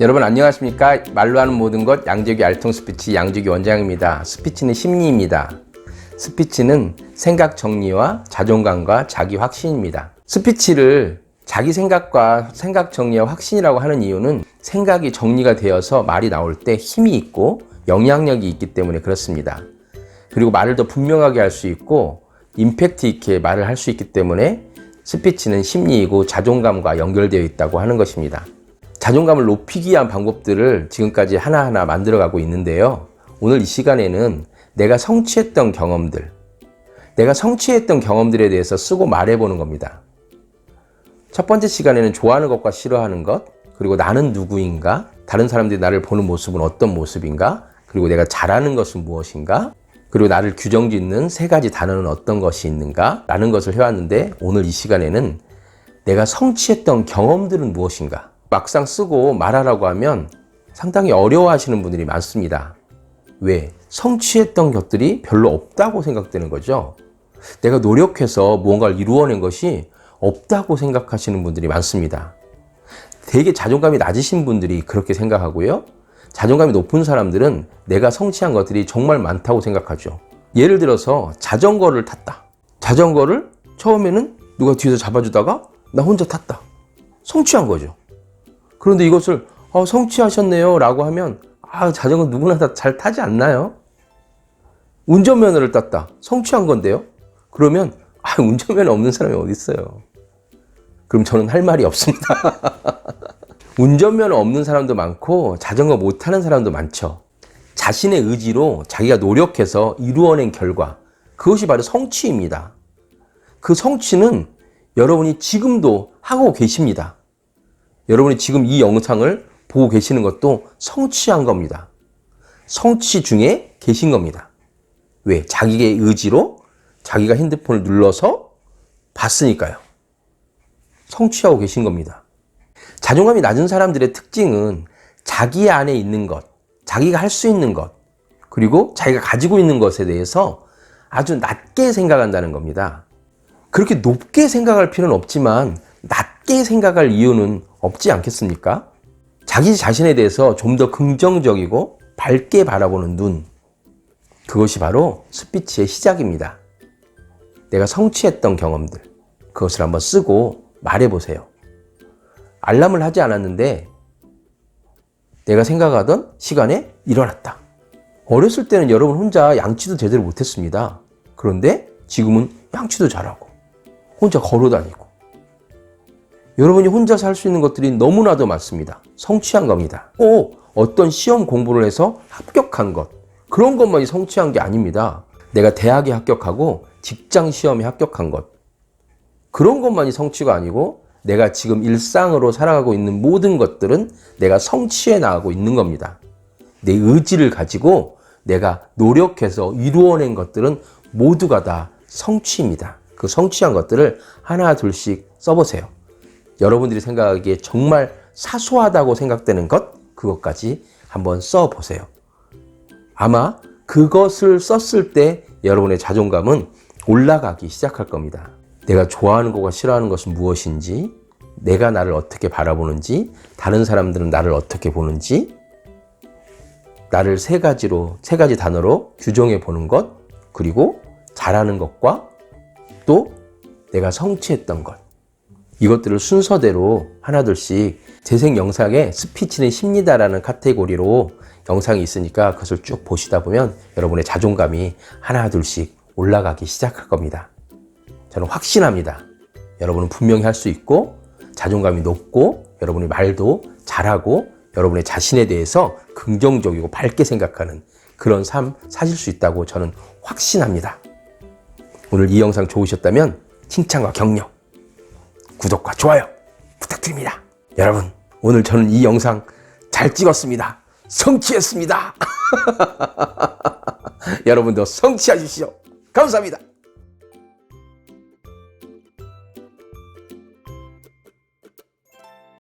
여러분 안녕하십니까? 말로 하는 모든 것 양재기 알통 스피치 양재기 원장입니다. 스피치는 심리입니다. 스피치는 생각 정리와 자존감과 자기 확신입니다. 스피치를 자기 생각과 생각 정리와 확신이라고 하는 이유는 생각이 정리가 되어서 말이 나올 때 힘이 있고 영향력이 있기 때문에 그렇습니다. 그리고 말을 더 분명하게 할 수 있고 임팩트 있게 말을 할 수 있기 때문에 스피치는 심리이고 자존감과 연결되어 있다고 하는 것입니다. 자존감을 높이기 위한 방법들을 지금까지 하나하나 만들어가고 있는데요. 오늘 이 시간에는 내가 성취했던 경험들, 내가 성취했던 경험들에 대해서 쓰고 말해보는 겁니다. 첫 번째 시간에는 좋아하는 것과 싫어하는 것, 그리고 나는 누구인가, 다른 사람들이 나를 보는 모습은 어떤 모습인가, 그리고 내가 잘하는 것은 무엇인가, 그리고 나를 규정 짓는 세 가지 단어는 어떤 것이 있는가, 라는 것을 해왔는데 오늘 이 시간에는 내가 성취했던 경험들은 무엇인가, 막상 쓰고 말하라고 하면 상당히 어려워하시는 분들이 많습니다. 왜? 성취했던 것들이 별로 없다고 생각되는 거죠. 내가 노력해서 무언가를 이루어낸 것이 없다고 생각하시는 분들이 많습니다. 되게 자존감이 낮으신 분들이 그렇게 생각하고요. 자존감이 높은 사람들은 내가 성취한 것들이 정말 많다고 생각하죠. 예를 들어서 자전거를 탔다. 자전거를 처음에는 누가 뒤에서 잡아주다가 나 혼자 탔다. 성취한 거죠. 그런데 이것을 어, 성취하셨네요 라고 하면 아, 자전거 누구나 다 잘 타지 않나요? 운전면허를 땄다. 성취한 건데요. 그러면 아, 운전면허 없는 사람이 어디 있어요? 그럼 저는 할 말이 없습니다. 운전면허 없는 사람도 많고 자전거 못 타는 사람도 많죠. 자신의 의지로 자기가 노력해서 이루어낸 결과 그것이 바로 성취입니다. 그 성취는 여러분이 지금도 하고 계십니다. 여러분이 지금 이 영상을 보고 계시는 것도 성취한 겁니다. 성취 중에 계신 겁니다. 왜? 자기의 의지로 자기가 핸드폰을 눌러서 봤으니까요. 성취하고 계신 겁니다. 자존감이 낮은 사람들의 특징은 자기 안에 있는 것, 자기가 할 수 있는 것, 그리고 자기가 가지고 있는 것에 대해서 아주 낮게 생각한다는 겁니다. 그렇게 높게 생각할 필요는 없지만 낮게 생각할 이유는 없지 않겠습니까? 자기 자신에 대해서 좀 더 긍정적이고 밝게 바라보는 눈. 그것이 바로 스피치의 시작입니다. 내가 성취했던 경험들. 그것을 한번 쓰고 말해보세요. 알람을 하지 않았는데 내가 생각하던 시간에 일어났다. 어렸을 때는 여러분 혼자 양치도 제대로 못했습니다. 그런데 지금은 양치도 잘하고 혼자 걸어 다니고 여러분이 혼자서 할수 있는 것들이 너무나도 많습니다. 성취한 겁니다. 꼭 어떤 시험 공부를 해서 합격한 것 그런 것만이 성취한 게 아닙니다. 내가 대학에 합격하고 직장 시험에 합격한 것 그런 것만이 성취가 아니고 내가 지금 일상으로 살아가고 있는 모든 것들은 내가 성취해 나가고 있는 겁니다. 내 의지를 가지고 내가 노력해서 이루어낸 것들은 모두가 다 성취입니다. 그 성취한 것들을 하나 둘씩 써보세요. 여러분들이 생각하기에 정말 사소하다고 생각되는 것, 그것까지 한번 써 보세요. 아마 그것을 썼을 때 여러분의 자존감은 올라가기 시작할 겁니다. 내가 좋아하는 것과 싫어하는 것은 무엇인지, 내가 나를 어떻게 바라보는지, 다른 사람들은 나를 어떻게 보는지, 나를 세 가지로, 세 가지 단어로 규정해 보는 것, 그리고 잘하는 것과 또 내가 성취했던 것. 이것들을 순서대로 하나둘씩 재생 영상에 스피치는 심리다라는 카테고리로 영상이 있으니까 그것을 쭉 보시다 보면 여러분의 자존감이 하나둘씩 올라가기 시작할 겁니다. 저는 확신합니다. 여러분은 분명히 할 수 있고 자존감이 높고 여러분의 말도 잘하고 여러분의 자신에 대해서 긍정적이고 밝게 생각하는 그런 삶 사실 수 있다고 저는 확신합니다. 오늘 이 영상 좋으셨다면 칭찬과 격려, 구독과 좋아요 부탁드립니다. 여러분, 오늘 저는 이 영상 잘 찍었습니다. 성취했습니다. 여러분도 성취하십시오. 감사합니다.